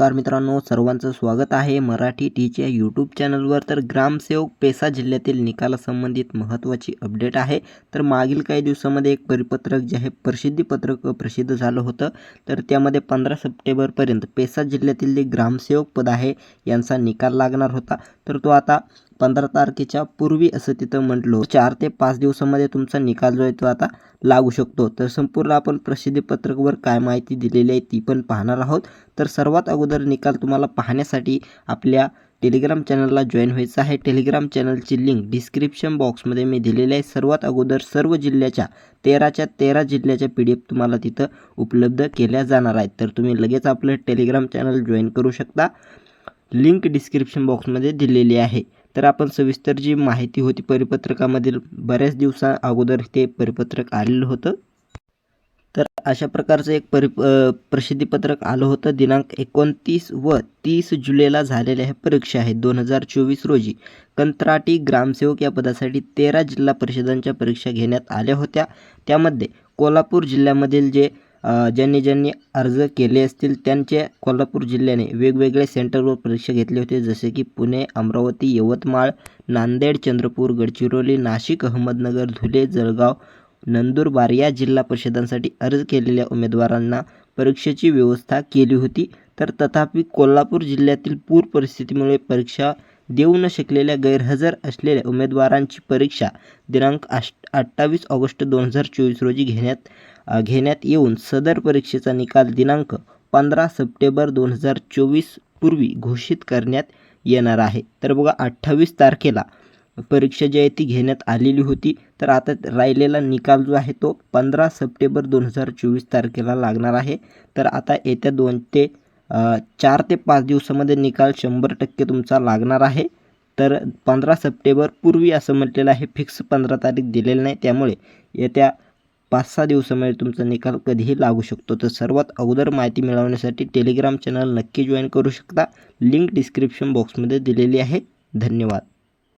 नमस्कार मित्रांनो सर्वांचं स्वागत आहे मराठी टीच्या यूट्यूब चॅनलवर तर ग्रामसेवक पेसा जिल्ह्यातील निकालासंबंधित महत्त्वाची अपडेट आहे. तर मागील काही दिवसामध्ये एक परिपत्रक जे आहे प्रसिद्धीपत्रक प्रसिद्ध झालं होतं. तर त्यामध्ये पंधरा सप्टेंबरपर्यंत पेसा जिल्ह्यातील जे ग्रामसेवक पद आहे यांचा निकाल लागणार होता. तर तो आता पंधरा तारखेच्या पूर्वी असं तिथं म्हटलं. चार ते पाच दिवसामध्ये तुमचा निकाल जो आहे तो आता लागू शकतो. तर संपूर्ण आपण प्रसिद्धीपत्रकवर काय माहिती दिलेली आहे ती पण पाहणार आहोत. तर सर्वात अगोदर निकाल तुम्हाला पाहण्यासाठी आपल्या टेलिग्राम चॅनलला जॉईन व्हायचं आहे. टेलिग्राम चॅनलची लिंक डिस्क्रिप्शन बॉक्समध्ये मी दिलेली आहे. सर्वात अगोदर सर्व जिल्ह्याच्या तेराच्या तेरा जिल्ह्याच्या पी डी एफ तुम्हाला तिथं उपलब्ध केल्या जाणार आहेत. तर तुम्ही लगेच आपलं टेलिग्राम चॅनल जॉईन करू शकता. लिंक डिस्क्रिप्शन बॉक्समध्ये दिलेली आहे. तर आपण सविस्तर जी माहिती होती परिपत्रकामधील बऱ्याच दिवसा अगोदर ते परिपत्रक आलेलं होतं. तर अशा प्रकारचं एक परि प्रसिद्धीपत्रक आलं होतं. दिनांक एकोणतीस व तीस जुलैला झालेल्या ह्या परीक्षा आहेत. दोन हजार चोवीस रोजी कंत्राटी ग्रामसेवक या पदासाठी तेरा जिल्हा परिषदांच्या परीक्षा घेण्यात आल्या होत्या. त्यामध्ये कोल्हापूर जिल्ह्यामधील जे ज्यांनी ज्यांनी अर्ज केले असतील त्यांचे कोल्हापूर जिल्ह्याने वेगवेगळ्या सेंटरवर परीक्षा घेतली होती. जसे की पुणे अमरावती यवतमाळ नांदेड चंद्रपूर गडचिरोली नाशिक अहमदनगर धुळे जळगाव नंदुरबार या जिल्हा परिषदांसाठी अर्ज केलेल्या उमेदवारांना परीक्षेची व्यवस्था केली होती. तर तथापि कोल्हापूर जिल्ह्यातील पूर परिस्थितीमुळे परीक्षा देऊ न शकलेल्या गैरहजर असलेल्या उमेदवारांची परीक्षा दिनांक आश अठ्ठावीस ऑगस्ट दोन हजार चोवीस रोजी घेण्यात घेण्यात येऊन सदर परीक्षेचा निकाल दिनांक पंधरा सप्टेंबर दोन हजार चोवीस पूर्वी घोषित करण्यात येणार आहे. तर बघा अठ्ठावीस तारखेला परीक्षा जी आहे ती घेण्यात आलेली होती. तर आता राहिलेला निकाल जो आहे तो पंधरा सप्टेंबर दोन हजार चोवीस तारखेला लागणार आहे. तर आता येत्या दोन ते चार ते पाच दिवसामध्ये निकाल शंभर टक्के तुमचा लागणार आहे. तर पंधरा सप्टेंबर पूर्वी असं म्हटलेलं आहे फिक्स पंधरा तारीख दिलेलं नाही. त्यामुळे येत्या पाच सहा दिवसामध्ये तुमचा निकाल कधीही लागू शकतो. तर सर्वात अगोदर माहिती मिळवण्यासाठी टेलिग्राम चॅनल नक्की जॉईन करू शकता. लिंक डिस्क्रिप्शन बॉक्समध्ये दिलेली आहे. धन्यवाद.